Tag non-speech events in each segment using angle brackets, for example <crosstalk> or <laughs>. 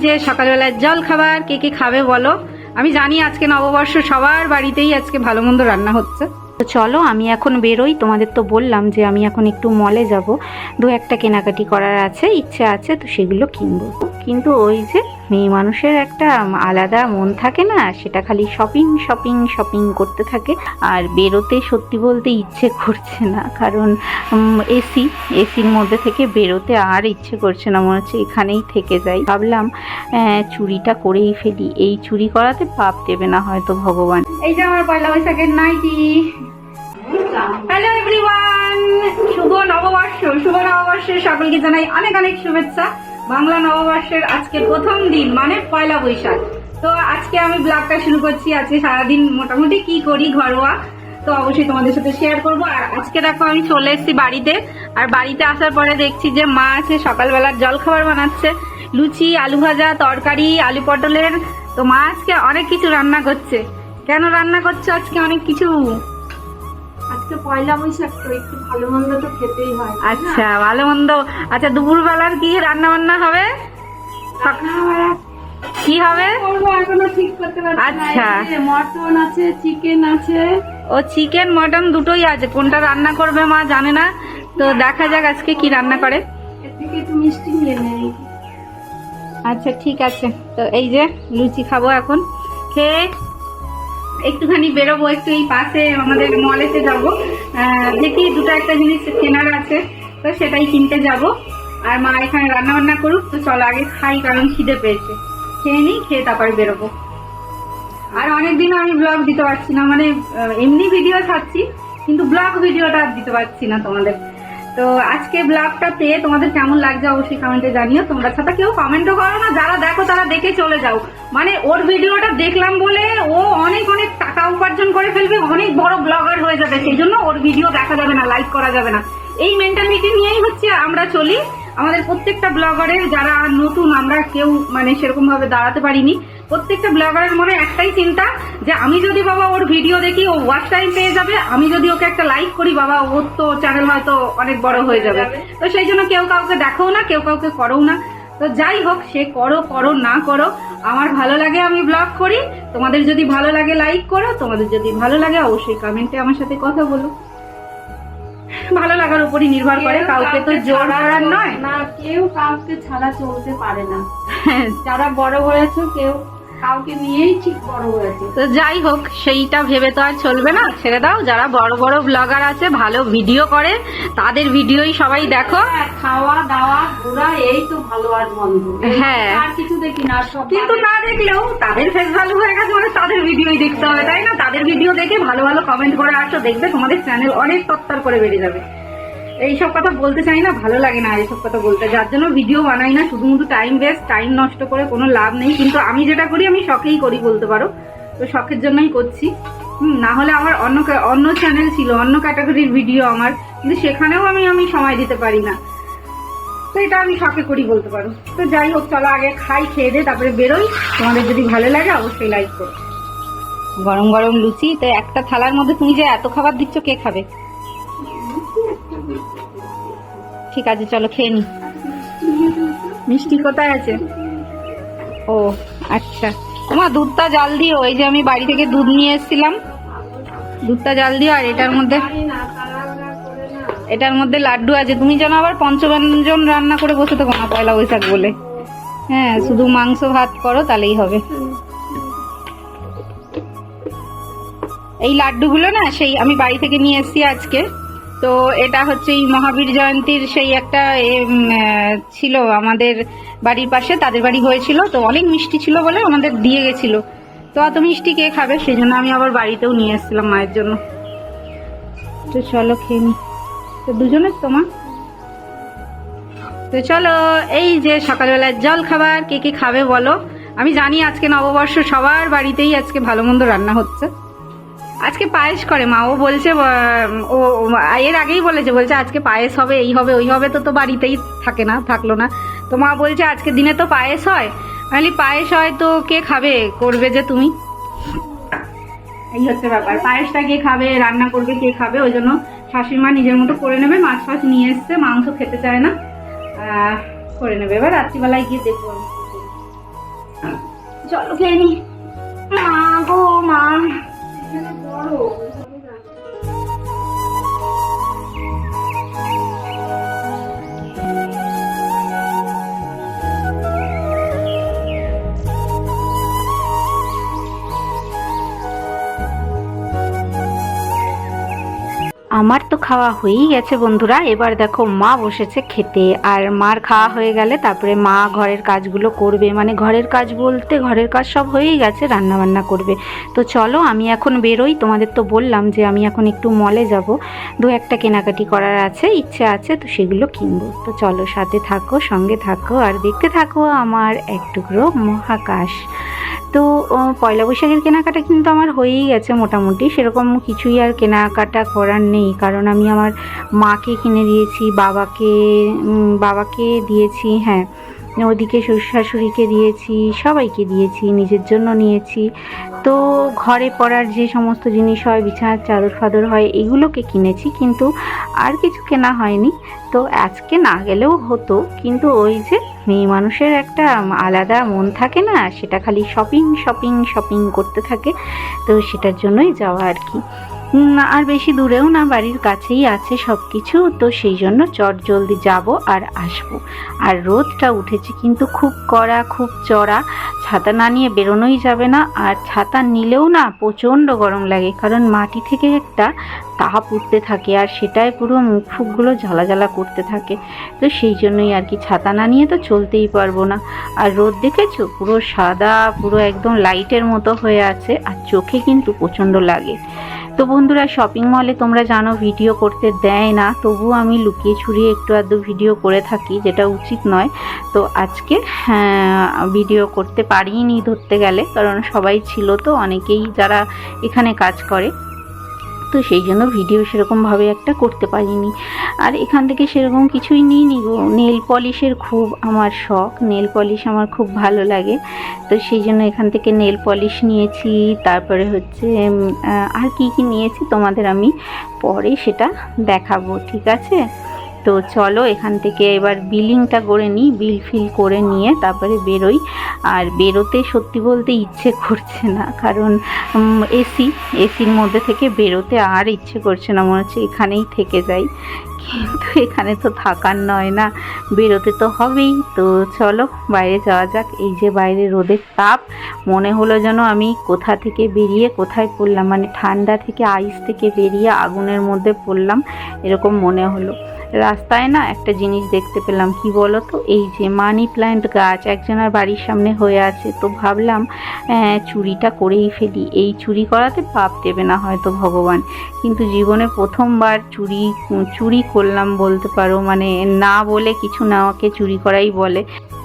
যে সকালবেলার জল খাবার, কে কে খাবে বলো। আমি জানি আজকে নববর্ষ, সবার বাড়িতেই আজকে ভালো মন্দ রান্না হচ্ছে। তো চলো, আমি এখন বেরোই। তোমাদের তো বললাম যে আমি এখন একটু মলে যাব। দু একটা কেনাকাটি করার আছে, ইচ্ছে আছে, তো সেগুলো কিনবো। কিন্তু ওই যে মেয়ে মানুষের একটা আলাদা মন থাকে না, সেটা খালি শপিং শপিং শপিং করতে থাকে। আর বেরোতে সত্যি বলতে ইচ্ছে করছে না, কারণ এসি এসির মধ্যে থেকে বেরোতে আর ইচ্ছে করছে না, মনে হচ্ছে এখানেই থেকে যাই। ভাবলাম চুরিটা করেই ফেলি। এই চুরি করাতে পাপ দেবে না হয়তো ভগবান। এই যে আমার পয়লা বৈশাখের নাইটি। হ্যালো এভরিওয়ান শুভ নববর্ষ, শুভ নববর্ষের সকলকে জানাই অনেক অনেক শুভেচ্ছা। বাংলা নববর্ষের আজকে প্রথম দিন মানে পয়লা বৈশাখ। তো আজকে আমি ব্লগটা শুরু করছি, আজকে সারাদিন মোটামুটি কি করি ঘরোয়া, তো অবশ্যই তোমাদের সাথে শেয়ার করব। আর আজকে দেখো আমি চলে এসেছি বাড়িতে, আর বাড়িতে আসার পরে দেখছি যে মা আছে, সকালবেলার জলখাবার বানাচ্ছে, লুচি, আলু ভাজা, তরকারি, আলু পটলের। তো মা আজকে অনেক কিছু রান্না করছে। কেন রান্না করছে আজকে? অনেক কিছু। আজকে পয়লা বৈশাখ তো একটু ভালো মন্দ তো খেতেই হয় আচ্ছা ভালো মন্দ। আচ্ছা দুপুরবেলার কি রান্না বান্না হবে? কি হবে এখনও ঠিক করতে পারছি আচ্ছা। মটন আছে চিকেন আছে। ও চিকেন মটন দুটোই আছে। কোনটা রান্না করবে মা জানে না। তো দেখা যাক আজকে কি রান্না করে। থেকে একটু মিষ্টি নিয়ে নেই। আচ্ছা ঠিক আছে। তো এই যে লুচি খাব এখন। খেয়ে একটুখানি বেরোবো, একটু এই পাশে আমাদের মলেতে যাব। দেখি দুটো একটা জিনিস কেনার আছে, তো সেটাই কিনতে যাব। আর মা এখানে রান্না বান্না করুক, তো চলো আগে খাই, কারণ খিদে পেয়েছে। খেয়ে নিই, খেয়ে তারপরে বেরোবো। আর অনেকদিন আমি ব্লগ দিতে পারছি না মানে এমনি ভিডিও ছাড়ছি, কিন্তু ব্লগ ভিডিওটা দিতে পারছি না তোমাদের। তো আজকে ব্লগটা পেয়ে তোমাদের কেমন লাগছে অবশ্যই কমেন্টে জানিও। তোমরা সাথে কেউ কমেন্টও করো না, যারা দেখো তারা দেখে চলে যাও। মানে ওর ভিডিওটা দেখলাম বলে ও অনেক অনেক টাকা উপার্জন করে ফেলবে, অনেক বড় ব্লগার হয়ে যাবে সেই জন্য ওর ভিডিও দেখা যাবে না লাইক করা যাবে না। এই মেন্টালিটি নিয়েই হচ্ছে আমরা চলি। আমাদের প্রত্যেকটা ব্লগারের যারা নতুন, আমরা কেউ মানে সেরকম ভাবে দাঁড়াতে পারিনি। প্রত্যেকটা ব্লগারের মনে একটাই চিন্তা যে আমি যদি বাবা ওর ভিডিও দেখি ও ওয়াচ টাইম পেয়ে যাবে আমি যদি ওকে একটা লাইক করি বাবা ওর তো চ্যানেল হয়তো অনেক বড় হয়ে যাবে। তো সেই জন্য কেউ কাউকে দেখো না কেউ কাউকে করো না। তো যাই হোক সে করো করো না করো আমার ভালো লাগে আমি ব্লগ করি। তোমাদের যদি ভালো লাগে লাইক করো তোমাদের যদি ভালো লাগে অবশ্যই কমেন্টে আমার সাথে কথা বলো। ভালো লাগার উপরই নির্ভর করে কাউকে তো জোর করার নয়। না কেউ কাউকে ছাড়া চলতে পারে না। <laughs> যারা বড় হয়েছে কেউ কাউকে নিয়েই ঠিক বড় হয়েছে তো যাই হোক সেইটা ভেবে তো আর চলবে না। ছেড়ে দাও যারা বড় বড় ব্লগার আছে ভালো ভিডিও করে তাদের ভিডিওই সবাই দেখো। হ্যাঁ, খাওয়া দাওয়া ঘোরা এই তো ভালো আর মন্দ হ্যাঁ। আর কিছু দেখি না সব কিন্তু না দেখলেও তাদের ফেস ভ্যালু হয়ে গেছে মানে তাদের ভিডিওই দেখতে হবে তাই না? তাদের ভিডিও দেখে ভালো ভালো কমেন্ট করে আসো দেখবে তোমাদের চ্যানেল অনেক তত্তর করে বেড়ে যাবে। এইসব কথা বলতে চাই না, ভালো লাগে না এইসব কথা বলতে। যার জন্য ভিডিও বানাই না শুধুমুধু টাইম ওয়েস্ট টাইম নষ্ট করে কোনো লাভ নেই। কিন্তু আমি যেটা করি, আমি শখেই করি বলতে পারো। তো শখের জন্যই করছি। না হলে আমার অন্য অন্য চ্যানেল ছিল, অন্য ক্যাটাগরির ভিডিও আমার। কিন্তু সেখানেও আমি আমি সময় দিতে পারি না। তো এটা আমি শখে করি বলতে পারো। তো যাই হোক, চলো আগে খাই, খেয়ে দে তারপরে বেরোই। তোমাদের যদি ভালো লাগে, অবশ্যই লাইক করো। গরম গরম লুচি। তো একটা থালার মধ্যে তুমি যে এত খাবার দিচ্ছ, কে খাবে? ঠিক আছে, চলো খেয়ে নি। মিষ্টি কোথায় আছে? ও আচ্ছা। তোমার দুধটা জাল দিও। এই যে আমি বাড়ি থেকে দুধ নিয়ে এসেছিলাম। দুধটা জাল দিও, আর এটার মধ্যে এটার মধ্যে লাড্ডু আছে। তুমি যেন আবার পঞ্চব্যঞ্জন রান্না করে বসে থাকো না পয়লা বৈশাখ বলে। হ্যাঁ শুধু মাংস ভাত করো, তাহলেই হবে। এই লাড্ডুগুলো না, সেই আমি বাড়ি থেকে নিয়ে এসেছি আজকে। তো এটা হচ্ছে এই মহাবীর জয়ন্তীর সেই একটা ছিল আমাদের বাড়ির পাশে, তাদের বাড়ি হয়েছিল, তো অনেক মিষ্টি ছিল বলে আমাদের দিয়ে গেছিল। তো অত মিষ্টি কে খাবে সেই জন্য আমি আবার বাড়িতেও নিয়ে এসেছিলাম মায়ের জন্য। তো চলো খেয়ে নি। তো দুজনের তোমার তো চলো, এই যে সকালবেলার জল খাবার, কে কে খাবে বলো। আমি জানি আজকে নববর্ষ সবার বাড়িতেই আজকে ভালো মন্দ রান্না হচ্ছে। আজকে পায়েস করে মা, ও বলছে ও, এর আগেই বলেছে, বলছে, আজকে পায়েস হবে, এই হবে, ওই হবে, তো তো বাড়িতেই থাকে না, থাকল না। তো মা বলছে, আজকে দিনে তো পায়েস হয়। আমি পায়েস হয় তো কে খাবে? করবে যে তুমি? এই হচ্ছে ব্যাপার, পায়েসটা কে খাবে, রান্না করবে, কে খাবে, ওই জন্য শাশুড়ি মা নিজের মতো করে নেবে, মাছ ফাছ নিয়ে এসছে, মাংস খেতে চায় না করে নেবে। এবার রাত্রিবেলায় গিয়ে দেখব। চলো খেয়ে নি। মা গো আমার তো খাওয়া হয়েই গেছে বন্ধুরা। এবার দেখো মা বসেছে খেতে। আর মার খাওয়া হয়ে গেলে তারপরে মা ঘরের কাজগুলো করবে। মানে ঘরের কাজ বলতে ঘরের কাজ সব হয়েই গেছে রান্না বান্না করবে। তো চলো আমি এখন বেরোই। তোমাদের তো বললাম যে আমি এখন একটু মলে যাব। দু একটা কেনাকাটি করার আছে, ইচ্ছে আছে, তো সেগুলো কিনবো। তো চলো সাথে থাকো, সঙ্গে থাকো, আর দেখতে থাকো আমার এক টুকরো মহাকাশ। তো পয়লা বৈশাখের কেনাকাটা কিন্তু আমার হয়েই গেছে মোটামুটি। সেরকম কিছুই আর কেনাকাটা করার নেই। কারণ আমি আমার মাকে কিনে দিয়েছি, বাবাকে বাবাকে দিয়েছি হ্যাঁ ওদিকে শ্বশুর শাশুড়িকে দিয়েছি, সবাইকে দিয়েছি, নিজের জন্য নিয়েছি। তো ঘরে পড়ার যে সমস্ত জিনিস হয়, বিছানার চাদর ফাদর হয়, এগুলোকে কিনেছি, কিন্তু আর কিছু কেনা হয়নি। তো আজকে না গেলেও হতো, কিন্তু ওই যে মেয়ে মানুষের একটা আলাদা মন থাকে না, সেটা খালি শপিং শপিং শপিং করতে থাকে, তো সেটার জন্যই যাওয়া আর কি। আর বেশি দূরেও না, বাড়ির কাছেই আছে সব কিছু তো সেই জন্য চট জলদি যাব আর আসব। আর রোদটা উঠেছে কিন্তু খুব কড়া, খুব চড়া, ছাতা না নিয়ে বেরোনোই যাবে না, আর ছাতা নিলেও না প্রচণ্ড গরম লাগে, কারণ মাটি থেকে একটা তাপ উঠতে থাকে, আর সেটাই পুরো মুখ ফুকগুলো জ্বালা জ্বালা করতে থাকে, তো সেই জন্যই আর কি ছাতা না নিয়ে তো চলতেই পারব না। আর রোদ দেখেছ? পুরো সাদা, পুরো একদম লাইটের মতো হয়ে আছে, আর চোখে কিন্তু প্রচণ্ড লাগে। তো বন্ধুরা শপিং মলে তোমরা জানো ভিডিও করতে দেয় না তবুও আমি লুকিয়ে ছুরিয়ে একটু আধটু ভিডিও করে থাকি যেটা উচিত নয়। তো আজকে হ্যাঁ, ভিডিও করতে পারিনি ধরতে গেলে কারণ সবাই ছিল তো অনেকেই যারা এখানে কাজ করে। তো সেই জন্য ভিডিও সেরকমভাবে একটা করতে পারিনি। আর এখান থেকে সেরকম কিছুই নিইনি গো। নেল পলিশের খুব আমার শখ। নেল পলিশ আমার খুব ভালো লাগে। তো সেই জন্য এখান থেকে নেল পলিশ নিয়েছি। তারপরে হচ্ছে আর কি কি নিয়েছি তোমাদের আমি পরে সেটা দেখাবো, ঠিক আছে? তো চলো এখান থেকে এবার বিলিংটা করে নিই, বিল ফিল করে নিয়ে তারপরে বেরোই। আর বেরোতে সত্যি বলতে ইচ্ছে করছে না, কারণ এসি এসির মধ্যে থেকে বেরোতে আর ইচ্ছে করছে না, মনে হচ্ছে এখানেই থেকে যাই। কিন্তু এখানে তো থাকার নয় না, বেরোতে তো হবেই। তো চলো বাইরে যাওয়া যাক, এই যে বাইরে রোদের তাপ, মনে হলো যেন আমি কোথা থেকে বেরিয়ে কোথায় পড়লাম মানে ঠান্ডা থেকে আইস থেকে বেরিয়ে আগুনের মধ্যে পড়লাম, এরকম মনে হলো। রাস্তায় না একটা জিনিস দেখতে পেলাম। কি বলো তো এই যে মানি প্ল্যান্ট গাছ একজনের বাড়ির সামনে হয়ে আছে। তো ভাবলাম চুরিটা করেই ফেলি। এই চুরি করাতে পাপ দেবে না হয়তো ভগবান। কিন্তু জীবনে প্রথমবার চুরি চুরি করলাম বলতে পারো। মানে না বলে কিছু না ওকে চুরি করাই বলে।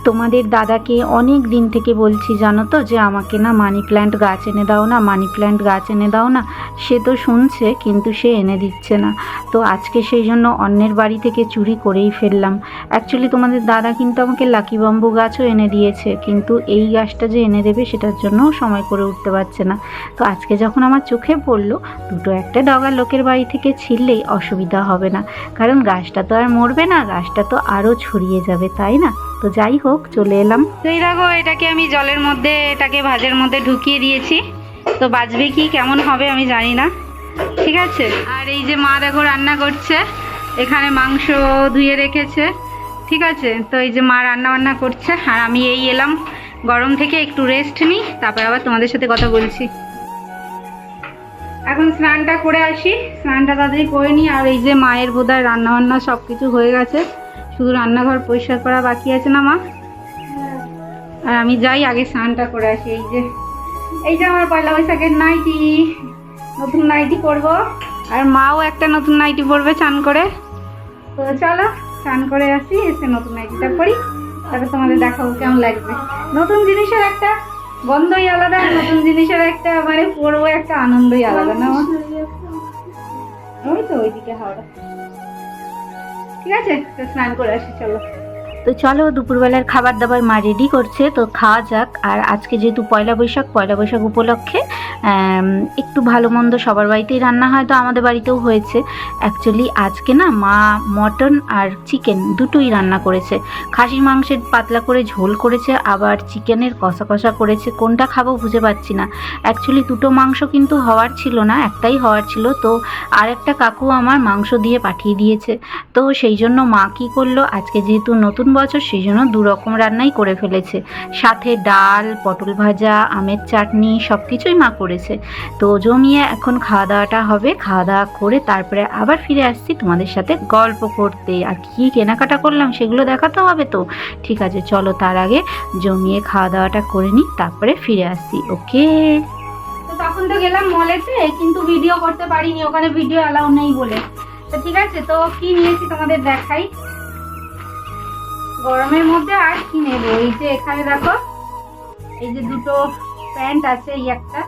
তোমাদের দাদাকে অনেক দিন থেকে বলছি, জানো তো, যে আমাকে না মানি প্ল্যান্ট গাছ এনে দাও না, মানি প্ল্যান্ট গাছ এনে দাও না। সে তো শুনছে, কিন্তু সে এনে দিচ্ছে না। তো আজকে সেই জন্য অন্যের বাড়ি থেকে চুরি করেই ফেললাম। অ্যাকচুয়ালি তোমাদের দাদা কিন্তু আমাকে লাকি বাম্বু গাছও এনে দিয়েছে, কিন্তু এই গাছটা যে এনে দেবে সেটার জন্যও সময় করে উঠতে পারছে না। তো আজকে যখন আমার চোখে পড়ল, দুটো একটা ডগা লোকের বাড়ি থেকে ছিললেই অসুবিধা হবে না। কারণ গাছটা তো আর মরবে না, গাছটা তো আরও ছড়িয়ে যাবে, তাই না? তো যাই হোক, চলে এলাম। তো এই দেখো, এটাকে আমি জলের মধ্যে, এটাকে ভাজের মধ্যে ঢুকিয়ে দিয়েছি। তো বাজবে কি, কেমন হবে আমি জানি না। ঠিক আছে? আর এই যে মা দেখো রান্না করছে, এখানে মাংস ধুয়ে রেখেছে। ঠিক আছে? তো এই যে মা রান্না বান্না করছে, আর আমি এই এলাম। গরম থেকে একটু রেস্ট নিই, তারপর আবার তোমাদের সাথে কথা বলছি। এখন স্নানটা করে আসি, স্নানটা তাড়াতাড়ি করে নিই, আর এই যে মায়ের বোধহয় রান্না বান্না সব কিছু হয়ে গেছে। শুধু রান্নাঘর পরিষ্কার করা বাকি আছে না মা? আর আমি যাই আগে স্নানটা করে আসি এই যে। এই যে আমার পয়লা বৈশাখের নাইটি। নতুন নাইটি পরবো। আর মাও একটা নতুন নাইটি পরবে চান করে। তো চলো চান করে আসি এসে নতুন নাইটিটা পরি। তারপর তোমাদের দেখাবো কেমন লাগবে। নতুন জিনিসের একটা গন্ধই আলাদা আর নতুন জিনিসের একটা মানে পরবো একটা আনন্দই আলাদা না ওই তো ওইদিকে হাওড়া। ঠিক আছে? স্নান করে আসি চলো। তো চলো দুপুরবেলার খাবার দাবার মা রেডি করছে, তো খাওয়া যাক। আর আজকে যেহেতু পয়লা বৈশাখ পয়লা বৈশাখ উপলক্ষে একটু ভালো মন্দ সবার বাড়িতেই রান্না হয়, তো আমাদের বাড়িতেও হয়েছে। অ্যাকচুয়ালি আজকে না মা মটন আর চিকেন দুটোই রান্না করেছে। খাসির মাংসের পাতলা করে ঝোল করেছে, আবার চিকেনের কষা কষা করেছে। কোনটা খাব বুঝে পাচ্ছি না। অ্যাকচুয়ালি দুটো মাংস কিন্তু হওয়ার ছিল না, একটাই হওয়ার ছিল। তো আর একটা কাকু আমার মাংস দিয়ে পাঠিয়ে দিয়েছে। তো সেই জন্য মা কী করল, আজকে যেহেতু নতুন বছর সেই জন্য দু রকম রান্নাই করে ফেলেছে। সাথে ডাল, পটল ভাজা, আমের চাটনি সব কিছুই মা করেছে। তো জমিয়ে এখন খাওয়া দাওয়াটা হবে। খাওয়া দাওয়া করে তারপরে আবার ফিরে আসছি তোমাদের সাথে গল্প করতে। আর কী কেনাকাটা করলাম সেগুলো দেখাতে হবে তো? ঠিক আছে, চলো তার আগে জমিয়ে খাওয়া দাওয়াটা করে নিই, তারপরে ফিরে আসছি, ওকে? তখন তো গেলাম মলেতে কিন্তু ভিডিও করতে পারিনি, ওখানে ভিডিও অ্যালাউ নেই বলে। তো ঠিক আছে, তো কি নিয়েছি তোমাদের দেখাই। গরমের মধ্যে আর কি নেব? এই যে এখানে দেখো, এই যে দুটো প্যান্ট আছে, এই একটা।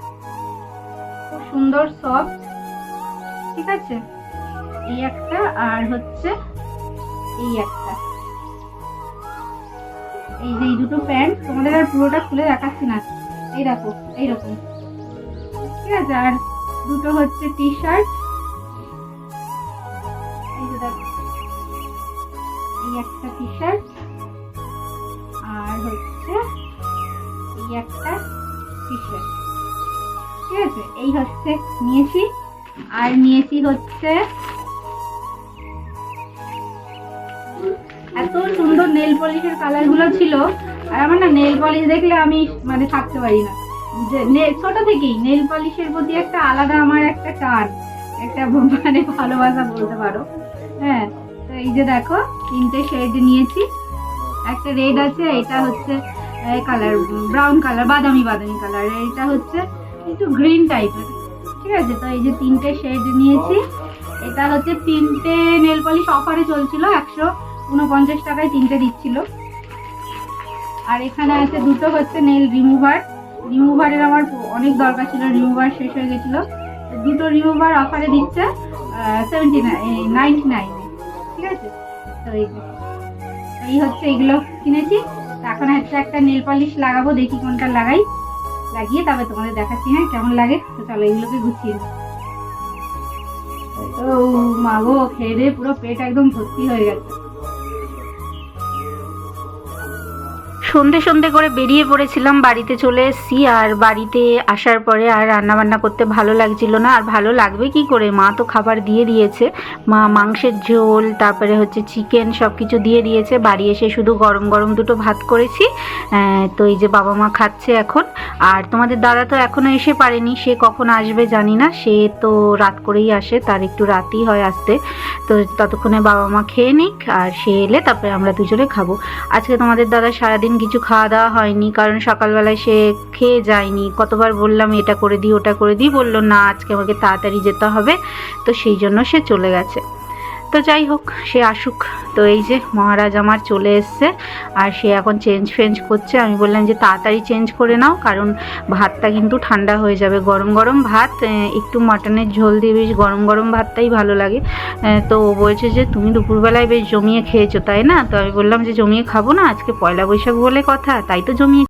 খুব সুন্দর, সফট। ঠিক আছে? এই একটা আর হচ্ছে এই একটা। এই যে এই দুটো প্যান্ট, তোমাদের আর পুরোটা খুলে দেখাচ্ছি না। এই দেখো এইরকম ঠিক আছে? আর দুটো হচ্ছে টি শার্ট এই যে দেখো, এই একটা টি শার্ট হচ্ছে নিয়েছি। আর নিয়েছি হচ্ছে এত সুন্দর নেল পলিশের কালারগুলো ছিল। আর আমার না নেল পলিশ দেখলে আমি মানে থাকতে পারি নে- ছোট থেকেই নেল পলিশের প্রতি একটা আলাদা আমার একটা টান, একটা মানে ভালোবাসা বলতে পারো। হ্যাঁ তো এই যে দেখো, তিনটে শেড নিয়েছি। একটা রেড আছে, এটা হচ্ছে কালার ব্রাউন কালার বাদামি বাদামি কালার এটা হচ্ছে একটু গ্রিন টাইপের ঠিক আছে? তো এই যে তিনটে শেড নিয়েছি। এটা হচ্ছে তিনটে নেল পলিশ অফারে চলছিল, একশো উনপঞ্চাশ টাকায় তিনটে দিচ্ছিল। আর এখানে আছে দুটো হচ্ছে নেল রিমুভার রিমুভারের আমার অনেক দরকার ছিল রিমুভার শেষ হয়ে গেছিল। দুটো রিমুভার অফারে দিচ্ছে সেভেন্টি নাইনটি নাইনে ঠিক আছে? তো এই এই হচ্ছে এগুলো কিনেছি। এখন হচ্ছে একটা নেল পলিশ লাগাবো, দেখি কোনটা লাগাই। লাগিয়ে তবে তোমাদের দেখাচ্ছি হ্যাঁ কেমন লাগে তো চলো এগুলোকে গুছিয়ে। ও মা গো, খেয়ে পুরো পেট একদম ভর্তি হয়ে গেছে সন্ধে সন্ধে করে বেরিয়ে পড়েছিলাম, বাড়িতে চলে এসেছি। আর বাড়িতে আসার পরে আর রান্না বান্না করতে ভালো লাগছিল না। আর ভালো লাগবে কি করে? মা তো খাবার দিয়ে দিয়েছে। মা মাংসের ঝোল, তারপরে হচ্ছে চিকেন সব কিছু দিয়ে দিয়েছে। বাড়ি এসে শুধু গরম গরম দুটো ভাত করেছি। তো এই যে বাবা মা খাচ্ছে এখন। আর তোমাদের দাদা তো এখনও এসে পারেনি। সে কখন আসবে জানি না। সে তো রাত করেই আসে। তার একটু রাতই হয় আসতে। তো ততক্ষণে বাবা মা খেয়ে নিক। আর সে এলে তারপরে আমরা দুজনে খাব। আজকে তোমাদের দাদা সারাদিন কিছু খাওয়া দাওয়া হয়নি, কারণ সকালবেলায় সে খেয়ে যায়নি। কতবার বললাম, এটা করে দিই, ওটা করে দিই। বলল, না, আজকে আমাকে তাড়াতাড়ি যেতে হবে। তো সেই জন্য সে চলে গেছে। তো যাই হোক, সে আসুক। তো এই যে মহারাজ আমার চলে এসছে, আর সে এখন চেঞ্জ ফেঞ্জ করছে। আমি বললাম যে তাড়াতাড়ি চেঞ্জ করে নাও, কারণ ভাতটা কিন্তু ঠান্ডা হয়ে যাবে। গরম গরম ভাত একটু মাটনের ঝোল দিয়ে বেশ গরম গরম ভাতটাই ভালো লাগে। তো ও বলছে যে তুমি দুপুরবেলায় বেশ জমিয়ে খেয়েছো, তাই না? তো আমি বললাম যে জমিয়ে খাব না, আজকে পয়লা বৈশাখ বলে কথা, তাই তো জমিয়ে